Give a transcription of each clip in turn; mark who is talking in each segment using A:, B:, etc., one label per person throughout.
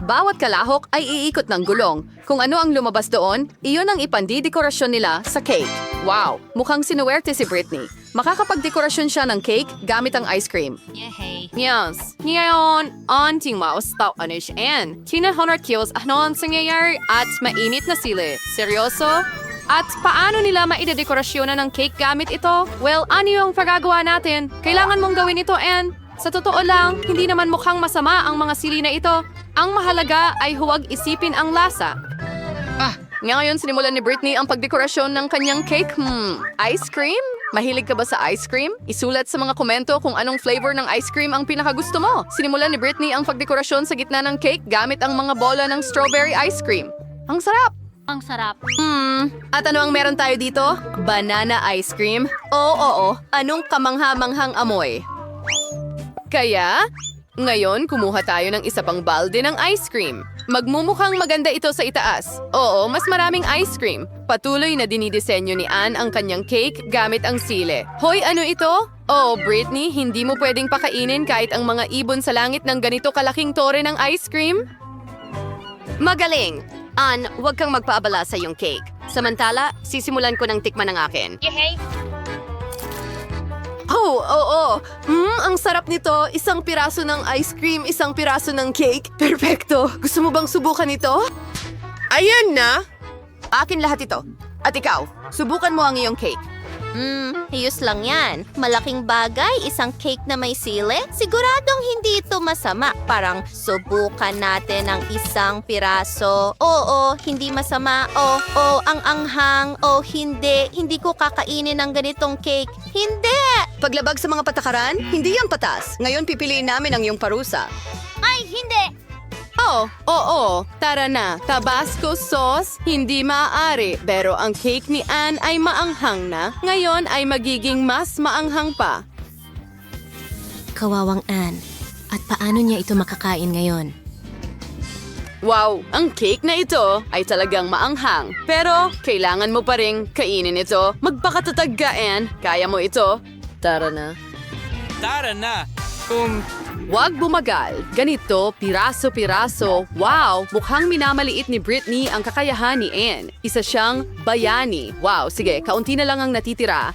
A: Bawat kalahok ay iikot ng gulong. Kung ano ang lumabas doon, iyon ang ipandidekorasyon nila sa cake. Wow, mukhang sinuwerte si Britney. Makakapagdekorasyon siya ng cake gamit ang ice cream. Yes. Ngayon, anting mouse tao ano siya and 100 kilos ano ang nangyayari at mainit na sili. Seryoso? At paano nila maidedekorasyonan ng cake gamit ito? Well, ano yung pagagawa natin? Kailangan mong gawin ito, Anne. Sa totoo lang, hindi naman mukhang masama ang mga sili na ito. Ang mahalaga ay huwag isipin ang lasa. Ah, ngayon sinimulan ni Britney ang pagdekorasyon ng kanyang cake. Hmm, ice cream? Mahilig ka ba sa ice cream? Isulat sa mga komento kung anong flavor ng ice cream ang pinakagusto mo. Sinimulan ni Britney ang pagdekorasyon sa gitna ng cake gamit ang mga bola ng strawberry ice cream. Ang sarap!
B: Ang sarap.
A: Hmm, at ano ang meron tayo dito? Banana ice cream? Oo, oo. Anong kamangha-manghang amoy? Kaya, ngayon kumuha tayo ng isa pang balde ng ice cream. Magmumukhang maganda ito sa itaas. Oo, mas maraming ice cream. Patuloy na dinidisenyo ni Anne ang kanyang cake gamit ang sile. Hoy, ano ito? Oh, Britney, hindi mo pwedeng pakainin kahit ang mga ibon sa langit ng ganito kalaking tore ng ice cream? Magaling! Ann, huwag kang magpaabala sa iyong cake. Samantala, sisimulan ko ng tikman ng akin.
B: Yehey!
A: Oh, oo. Hmm, ang sarap nito. Isang piraso ng ice cream, isang piraso ng cake. Perfecto. Gusto mo bang subukan ito? Ayan na! Akin lahat ito. At ikaw, subukan mo ang iyong cake.
B: Hmm, hiyos lang yan. Malaking bagay, isang cake na may sili. Siguradong hindi ito masama. Parang subukan natin ang isang piraso. Oo, hindi masama. Oo, oo, ang anghang. Oo, hindi. Hindi ko kakainin ang ganitong cake. Hindi!
A: Paglabag sa mga patakaran, hindi yan patas. Ngayon pipiliin namin ang iyong parusa.
B: Ay, hindi!
A: Oh, oo. Tara na. Tabasco sauce, hindi maaari. Pero ang cake ni Anne ay maanghang na. Ngayon ay magiging mas maanghang pa.
C: Kawawang Anne. At paano niya ito makakain ngayon?
A: Wow, ang cake na ito ay talagang maanghang. Pero kailangan mo pa rin kainin ito. Magpakatatag ka, Anne. Kaya mo ito. Tara na.
D: Tara na! Um,
A: Huwag bumagal. Ganito, piraso-piraso. Wow, mukhang minamaliit ni Britney ang kakayahan ni Anne. Isa siyang bayani. Wow, sige, kaunti na lang ang natitira.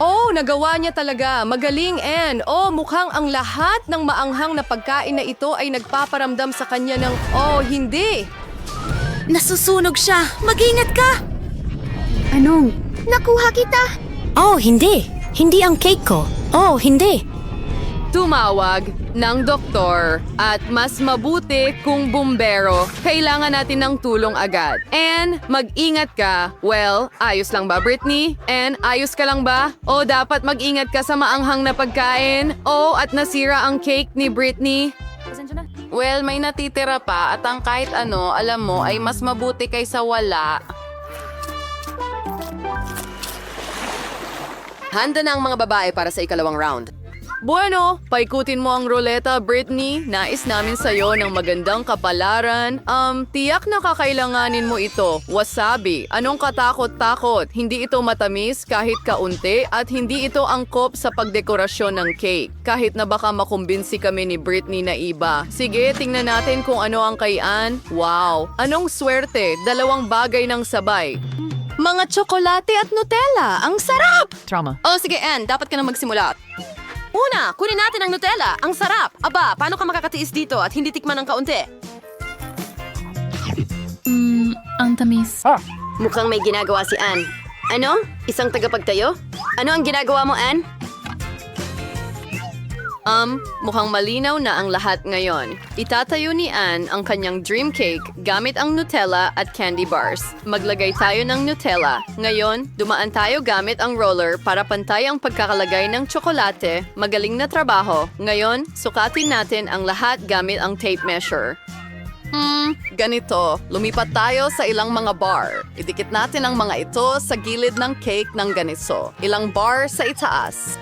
A: Oh, nagawa niya talaga. Magaling, Anne. Oh, mukhang ang lahat ng maanghang na pagkain na ito ay nagpaparamdam sa kanya ng, oh, hindi.
C: Nasusunog siya! Mag-ingat ka!
B: Anong? Nakuha kita!
C: Oh, hindi! Hindi ang cake ko! Oh, hindi!
A: tumawag ng doktor at mas mabuti kung bumbero. Kailangan natin ng tulong agad. And mag-ingat ka. Well, ayos lang ba Britney? And ayos ka lang ba? O dapat mag-ingat ka sa maanghang na pagkain? O at nasira ang cake ni Britney? Well, may natitira pa at ang kahit ano, alam mo, ay mas mabuti kaysa wala. Handa na ang mga babae para sa ikalawang round. Bueno, paikutin mo ang ruleta, Britney. Nais namin sa'yo ng magandang kapalaran. Um, tiyak na kakailanganin mo ito. Wasabi. Anong katakot-takot? Hindi ito matamis kahit kaunti at hindi ito angkop sa pagdekorasyon ng cake. Kahit na baka makumbinsi kami ni Britney na iba. Sige, tingnan natin kung ano ang kayan. Wow! Anong swerte? Dalawang bagay ng sabay. Mga tsokolate at Nutella! Ang sarap!
D: trauma.
A: Oh, sige, Ann. Dapat ka na magsimula. Una, kunin natin ang Nutella. Ang sarap. Aba, paano ka makakatiis dito at hindi tikman ng kaunti?
E: Ang tamis.
A: Mukhang may ginagawa si Ann. Ano? Isang tagapagtayo? Ano ang ginagawa mo, Ann? Um, mukhang malinaw na ang lahat ngayon. Itatayo ni Ann ang kanyang dream cake gamit ang Nutella at candy bars. Maglagay tayo ng Nutella. Ngayon, dumaan tayo gamit ang roller para pantay ang pagkakalagay ng tsokolate. Magaling na trabaho. Ngayon, sukatin natin ang lahat gamit ang tape measure. Hmm, ganito. Lumipat tayo sa ilang mga bar. Idikit natin ang mga ito sa gilid ng cake ng ganito. Ilang bar sa itaas.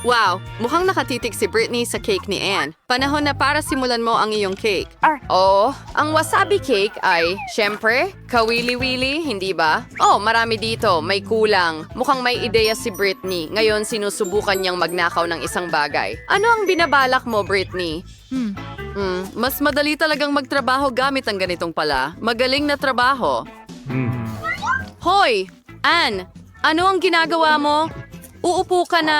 A: Wow, mukhang nakatitik si Britney sa cake ni Anne. Panahon na para simulan mo ang iyong cake. Oo, ang wasabi cake ay, syempre, kawili-wili, hindi ba? Oh, marami dito, may kulang. Mukhang may ideya si Britney. Ngayon sinusubukan niyang magnakaw ng isang bagay. Ano ang binabalak mo, Britney?
E: Hmm.
A: Hmm, mas madali talagang magtrabaho gamit ang ganitong pala. Magaling na trabaho. Hoy! Ann! Ano ang ginagawa mo? Uupo ka na...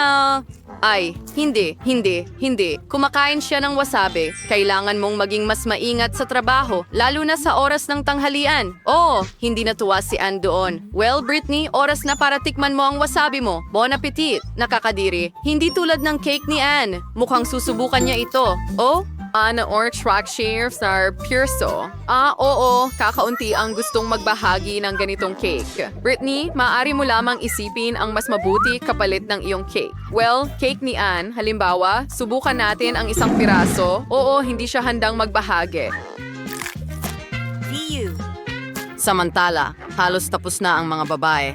A: Ay, hindi, hindi, hindi. Kumakain siya ng wasabi. Kailangan mong maging mas maingat sa trabaho, lalo na sa oras ng tanghalian. Oh, hindi natuwa si Ann doon. Well, Britney, oras na para tikman mo ang wasabi mo. Bon appetit! Nakakadiri. Hindi tulad ng cake ni Ann. Mukhang susubukan niya ito. Oh, Ana or track shares are Pierso. Ah, oo, kakaunti ang gustong magbahagi ng ganitong cake. Brittany, maaari mo lamang isipin ang mas mabuti kapalit ng iyong cake. Well, cake ni Anne, halimbawa, subukan natin ang isang piraso. Oo, hindi siya handang magbahagi. Samantala, halos tapos na ang mga babae.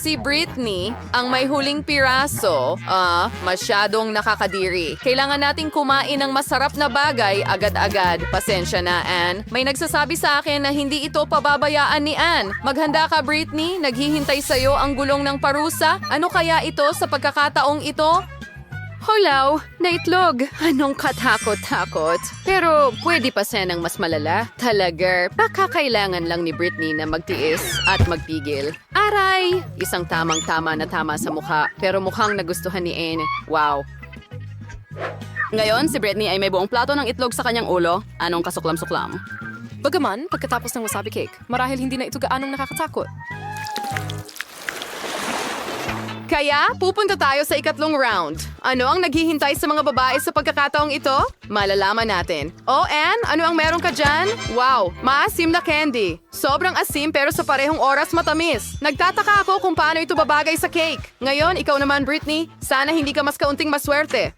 A: Si Britney, ang may huling piraso, ah, masyadong nakakadiri. Kailangan nating kumain ng masarap na bagay agad-agad. Pasensya na, Anne. May nagsasabi sa akin na hindi ito pababayaan ni Anne. Maghanda ka, Britney. Naghihintay sa'yo ang gulong ng parusa. Ano kaya ito sa pagkakataong ito? Hulaw, naitlog. Anong katakot-takot? Pero pwede pa sanang mas malala. Talaga, baka kailangan lang ni Britney na magtiis at magpigil. Aray! Isang tamang-tama na tama sa mukha, pero mukhang nagustuhan ni Anne. Wow. Ngayon, si Britney ay may buong plato ng itlog sa kanyang ulo. Anong kasuklam-suklam?
F: Bagaman, pagkatapos ng wasabi cake, marahil hindi na ito gaanong nakakatakot.
A: Kaya, pupunta tayo sa ikatlong round. Ano ang naghihintay sa mga babae sa pagkakataong ito? Malalaman natin. Oh, Anne, ano ang meron ka dyan? Wow, maasim na candy. Sobrang asim pero sa parehong oras matamis. Nagtataka ako kung paano ito babagay sa cake. Ngayon, ikaw naman, Britney, sana hindi ka mas kaunting maswerte.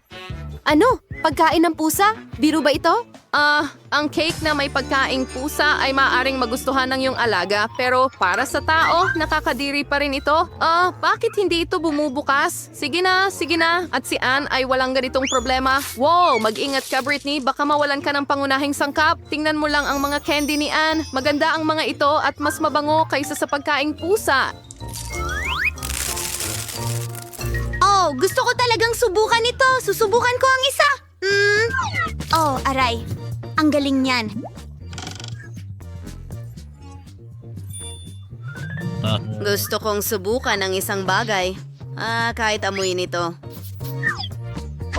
B: Ano? Pagkain ng pusa? Biro ba ito?
A: Ah, ang cake na may pagkaing pusa ay maaring magustuhan ng iyong alaga, pero para sa tao, nakakadiri pa rin ito. Ah, bakit hindi ito bumubukas? Sige na, sige na. At si Anne ay walang ganitong problema. Wow, mag-ingat ka Britney, baka mawalan ka ng pangunahing sangkap. Tingnan mo lang ang mga candy ni Anne. Maganda ang mga ito at mas mabango kaysa sa pagkaing pusa.
B: Oh, gusto ko talagang subukan ito. Susubukan ko ang isa. Hmm. Oh, aray. Ang galing niyan.
A: Gusto kong subukan ang isang bagay. Ah, kahit amuyin ito.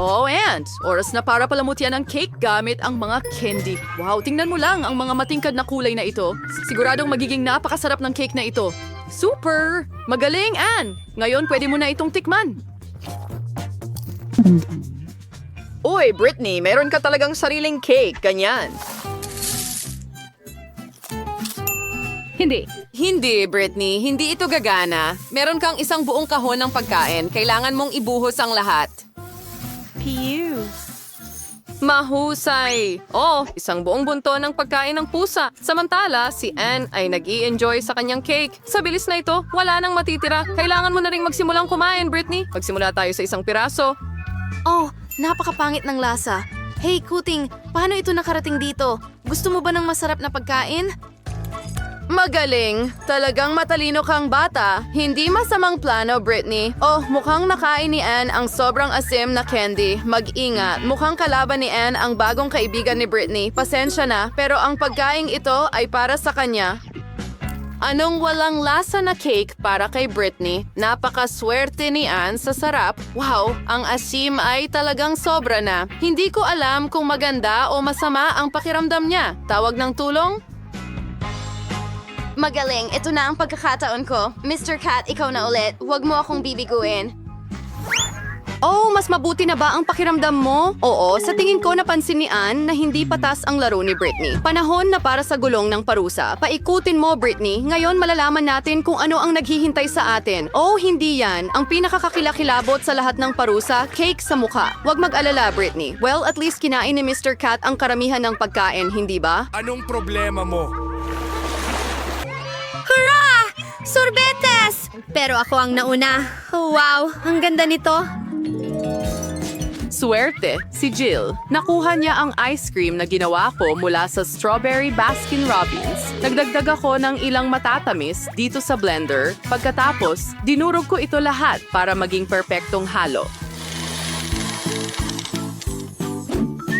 A: Oh, and oras na para palamutian ang cake gamit ang mga candy. Wow, tingnan mo lang ang mga matingkad na kulay na ito. Siguradong magiging napakasarap ng cake na ito. Super! Magaling, Anne! Ngayon, pwede mo na itong tikman. Uy, Britney, meron ka talagang sariling cake, ganyan.
E: Hindi.
A: Hindi, Britney. Hindi ito gagana. Meron kang isang buong kahon ng pagkain. Kailangan mong ibuhos ang lahat. Mahusay! Oh, isang buong bunto ng pagkain ng pusa. Samantala, si Anne ay nag enjoy sa kanyang cake. Sa bilis na ito, wala nang matitira. Kailangan mo na rin magsimulang kumain, Britney. Magsimula tayo sa isang piraso.
B: Oh, napakapangit ng lasa. Hey, Kuting, paano ito nakarating dito? Gusto mo ba ng masarap na pagkain?
A: Magaling! Talagang matalino kang bata. Hindi masamang plano, Britney. Oh, mukhang nakain ni Anne ang sobrang asim na candy. Mag-ingat. Mukhang kalaban ni Anne ang bagong kaibigan ni Britney. Pasensya na, pero ang pagkaing ito ay para sa kanya. Anong walang lasa na cake para kay Britney? Napakaswerte ni Anne sa sarap. Wow, ang asim ay talagang sobra na. Hindi ko alam kung maganda o masama ang pakiramdam niya. Tawag ng tulong?
B: Magaling, ito na ang pagkakataon ko. Mr. Cat, ikaw na ulit. Huwag mo akong bibiguin.
A: Oh, mas mabuti na ba ang pakiramdam mo? Oo, sa tingin ko napansin ni Anne na hindi patas ang laro ni Britney. Panahon na para sa gulong ng parusa. Paikutin mo, Britney. Ngayon malalaman natin kung ano ang naghihintay sa atin. Oh, hindi yan. Ang pinakakakilakilabot sa lahat ng parusa, cake sa mukha. Huwag mag-alala, Britney. Well, at least kinain ni Mr. Cat ang karamihan ng pagkain, hindi ba?
G: Anong problema mo?
B: Sorbetes! Pero ako ang nauna. Wow, ang ganda nito.
A: Swerte, si Jill. Nakuha niya ang ice cream na ginawa ko mula sa Strawberry Baskin Robbins. Nagdagdag ako ng ilang matatamis dito sa blender. Pagkatapos, dinurog ko ito lahat para maging perpektong halo.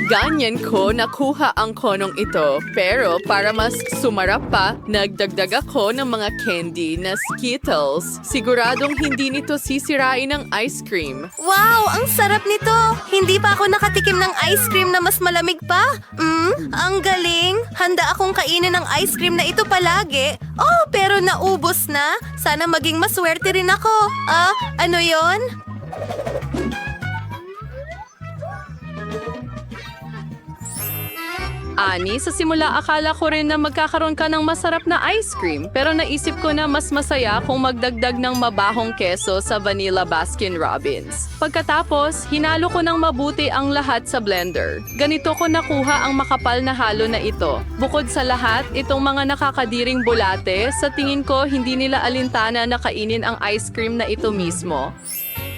A: Ganyan ko nakuha ang konong ito. Pero para mas sumarap pa, nagdagdag ako ng mga candy na Skittles. Siguradong hindi nito sisirain ang ice cream.
B: Wow, ang sarap nito! Hindi pa ako nakatikim ng ice cream na mas malamig pa. Mm, ang galing! Handa akong kainin ng ice cream na ito palagi. Oh, pero naubos na. Sana maging maswerte rin ako. Ah, ano yon?
A: Ani, sa simula akala ko rin na magkakaroon ka ng masarap na ice cream. Pero naisip ko na mas masaya kung magdagdag ng mabahong keso sa Vanilla Baskin Robbins. Pagkatapos, hinalo ko ng mabuti ang lahat sa blender. Ganito ko nakuha ang makapal na halo na ito. Bukod sa lahat, itong mga nakakadiring bulate, sa tingin ko hindi nila alintana na kainin ang ice cream na ito mismo.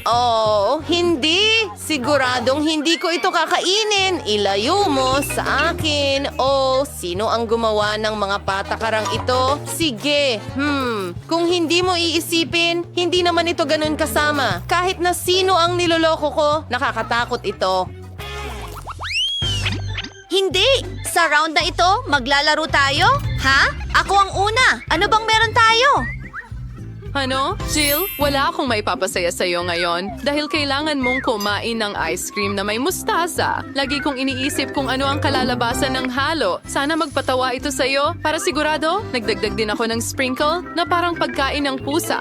B: Oh, hindi! Siguradong hindi ko ito kakainin. Ilayo mo sa akin. Oh, sino ang gumawa ng mga patakarang ito? Sige, hmm. Kung hindi mo iisipin, hindi naman ito ganun kasama. Kahit na sino ang niloloko ko, nakakatakot ito. Hindi! Sa round na ito, maglalaro tayo? Ha? Ako ang una! Ano bang meron tayo?
A: Ano? Jill, wala akong maipapasaya sa iyo ngayon dahil kailangan mong kumain ng ice cream na may mustasa. Lagi kong iniisip kung ano ang kalalabasan ng halo. Sana magpatawa ito sa iyo para sigurado nagdagdag din ako ng sprinkle na parang pagkain ng pusa.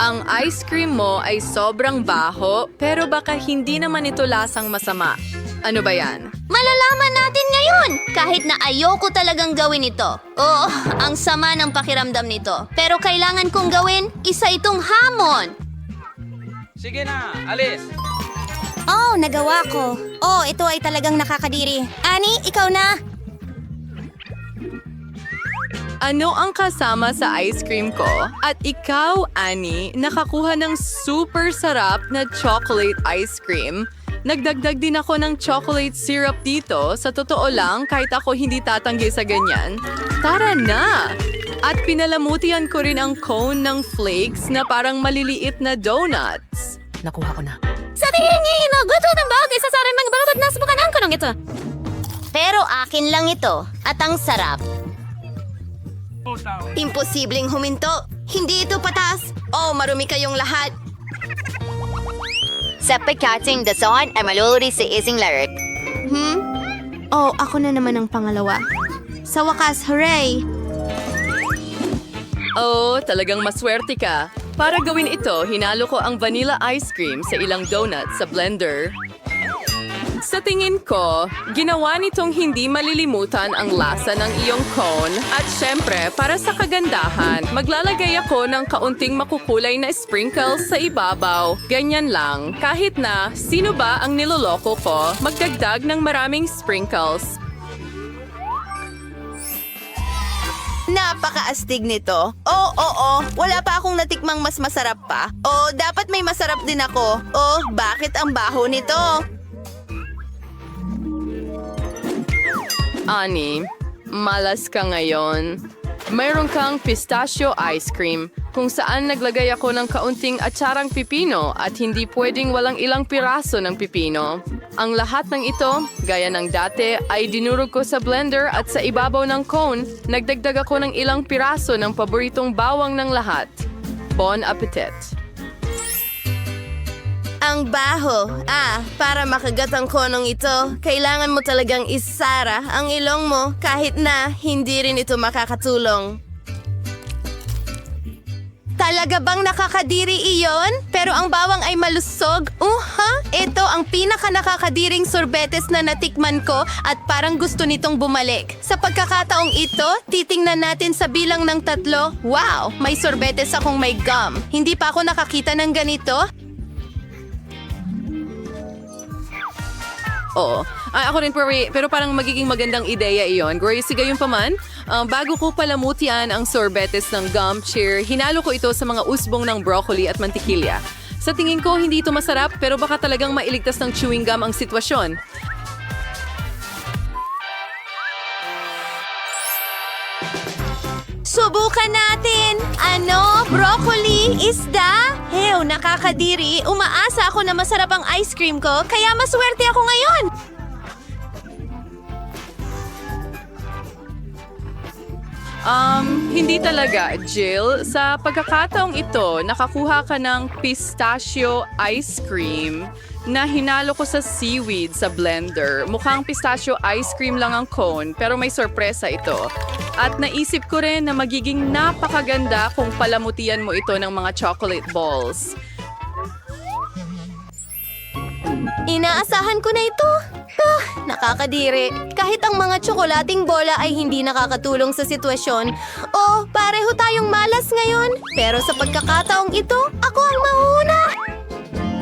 A: Ang ice cream mo ay sobrang baho pero baka hindi naman ito lasang masama. Ano ba yan?
B: Malalaman natin ngayon! Kahit na ayoko talagang gawin ito. Oh, ang sama ng pakiramdam nito. Pero kailangan kong gawin, isa itong hamon.
D: Sige na, alis.
B: Oh, nagawa ko. Oh, ito ay talagang nakakadiri. Ani, ikaw na.
A: Ano ang kasama sa ice cream ko? At ikaw, Annie, nakakuha ng super sarap na chocolate ice cream. Nagdagdag din ako ng chocolate syrup dito. Sa totoo lang, kahit ako hindi tatanggi sa ganyan. Tara na! At pinalamutian ko rin ang cone ng flakes na parang maliliit na donuts.
C: Nakuha ko na.
B: Sa tingin niya, inaguto ng bagay sa sarang mga babad na subukan ko nung ito. Pero akin lang ito at ang sarap. Imposibleng huminto. Hindi ito patas. Oh, marumi kayong lahat.
G: Sa pagkating dason ay maluluri sa ising larit.
B: Hmm? Oh, ako na naman ang pangalawa. Sa wakas, hooray!
A: Oh, talagang maswerte ka. Para gawin ito, hinalo ko ang vanilla ice cream sa ilang donuts sa blender. Sa tingin ko, ginawa nitong hindi malilimutan ang lasa ng iyong cone at syempre, para sa kagandahan, maglalagay ako ng kaunting makukulay na sprinkles sa ibabaw. Ganyan lang. Kahit na, sino ba ang niloloko ko, magdagdag ng maraming sprinkles.
B: Napakaastig nito. Oo, oo, wala pa akong natikmang mas masarap pa. O, dapat may masarap din ako. O, bakit ang baho nito?
A: Ani, malas ka ngayon. Mayroon kang pistachio ice cream kung saan naglagay ako ng kaunting atsarang pipino at hindi pwedeng walang ilang piraso ng pipino. Ang lahat ng ito, gaya ng dati, ay dinurog ko sa blender at sa ibabaw ng cone, nagdagdag ako ng ilang piraso ng paboritong bawang ng lahat. Bon appetit!
B: Ang baho. Ah, para makagat ang konong ito, kailangan mo talagang isara ang ilong mo kahit na hindi rin ito makakatulong. Talaga bang nakakadiri iyon? Pero ang bawang ay malusog? Uha! Ito ang pinaka nakakadiring sorbetes na natikman ko at parang gusto nitong bumalik. Sa pagkakataong ito, titingnan natin sa bilang ng tatlo. Wow! May sorbetes akong may gum. Hindi pa ako nakakita ng ganito.
A: Oo, Ay, ako rin, pero, pero parang magiging magandang ideya iyon. Gracie, gayon pa man, ah, bago ko palamutian ang sorbetes ng gum cheer, hinalo ko ito sa mga usbong ng broccoli at mantikilya. Sa tingin ko, hindi ito masarap, pero baka talagang mailigtas ng chewing gum ang sitwasyon.
B: Subukan natin! Ano? Broccoli? Isda? Hew, nakakadiri. Umaasa ako na masarap ang ice cream ko, kaya maswerte ako ngayon!
A: Um, hindi talaga, Jill. Sa pagkakataong ito, nakakuha ka ng pistachio ice cream na hinalo ko sa seaweed sa blender. Mukhang pistachio ice cream lang ang cone, pero may sorpresa ito. At naisip ko rin na magiging napakaganda kung palamutian mo ito ng mga chocolate balls.
B: Inaasahan ko na ito. Ah, nakakadiri. Kahit ang mga tsokolating bola ay hindi nakakatulong sa sitwasyon. Oh, pareho tayong malas ngayon. Pero sa pagkakataong ito, ako.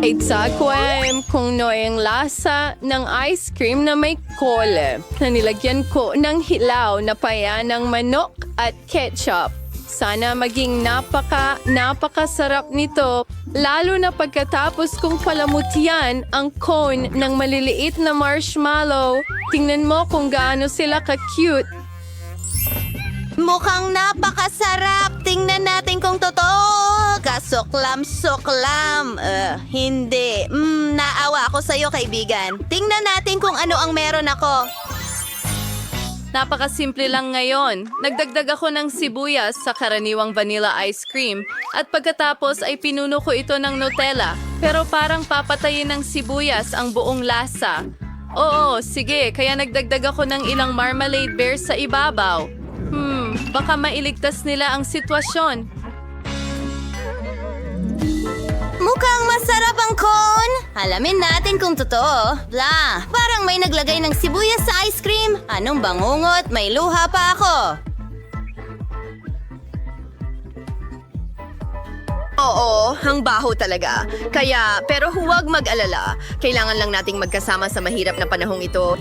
A: Exactly kung noong lasa ng ice cream na may kole na nilagyan ko ng hilaw na paya ng manok at ketchup. Sana maging napaka, napakasarap nito, lalo na pagkatapos kong palamutian ang cone ng maliliit na marshmallow. Tingnan mo kung gaano sila ka-cute.
B: Mukhang napakasarap. Tingnan natin kung totoo. Kasuklam-suklam. Uh, hindi. Mm, naawa ako sa'yo, kaibigan. Tingnan natin kung ano ang meron ako.
A: Napakasimple lang ngayon. Nagdagdag ako ng sibuyas sa karaniwang vanilla ice cream at pagkatapos ay pinuno ko ito ng Nutella. Pero parang papatayin ng sibuyas ang buong lasa. Oo, sige, kaya nagdagdag ako ng ilang marmalade bears sa ibabaw. Baka mailigtas nila ang sitwasyon.
B: Mukhang masarap ang cone. Alamin natin kung totoo. Blah, parang may naglagay ng sibuyas sa ice cream. Anong bangungot? May luha pa ako.
H: Oo, hang baho talaga. Kaya, pero huwag mag-alala. Kailangan lang nating magkasama sa mahirap na panahong ito.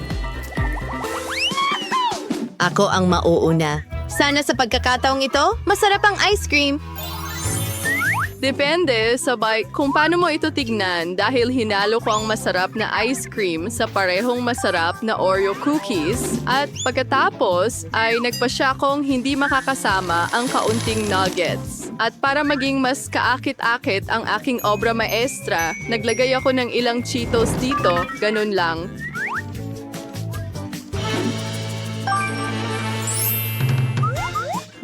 H: Ako ang mauuna. Sana sa pagkakataong ito, masarap ang ice cream.
A: Depende sa bay kung paano mo ito tignan dahil hinalo ko ang masarap na ice cream sa parehong masarap na Oreo cookies at pagkatapos ay nagpasya kong hindi makakasama ang kaunting nuggets. At para maging mas kaakit-akit ang aking obra maestra, naglagay ako ng ilang Cheetos dito, ganun lang.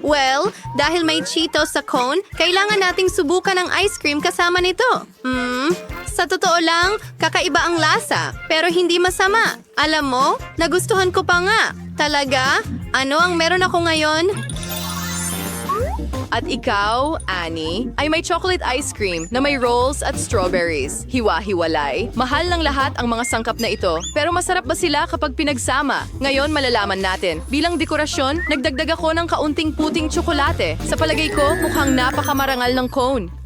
H: Well, dahil may Cheetos sa cone, kailangan nating subukan ang ice cream kasama nito. Hmm, sa totoo lang, kakaiba ang lasa, pero hindi masama. Alam mo, nagustuhan ko pa nga. Talaga? Ano ang meron ako ngayon?
A: At ikaw, Annie, ay may chocolate ice cream na may rolls at strawberries. Hiwa-hiwalay. Mahal ng lahat ang mga sangkap na ito. Pero masarap ba sila kapag pinagsama? Ngayon malalaman natin. Bilang dekorasyon, nagdagdag ako ng kaunting puting tsokolate. Sa palagay ko, mukhang napakamarangal ng cone.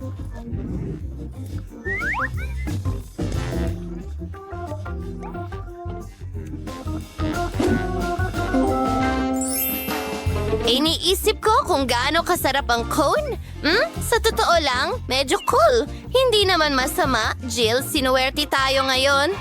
B: Iniisip ko kung gaano kasarap ang cone. Hmm? Sa totoo lang, medyo cool. Hindi naman masama. Jill, sinuwerte tayo ngayon.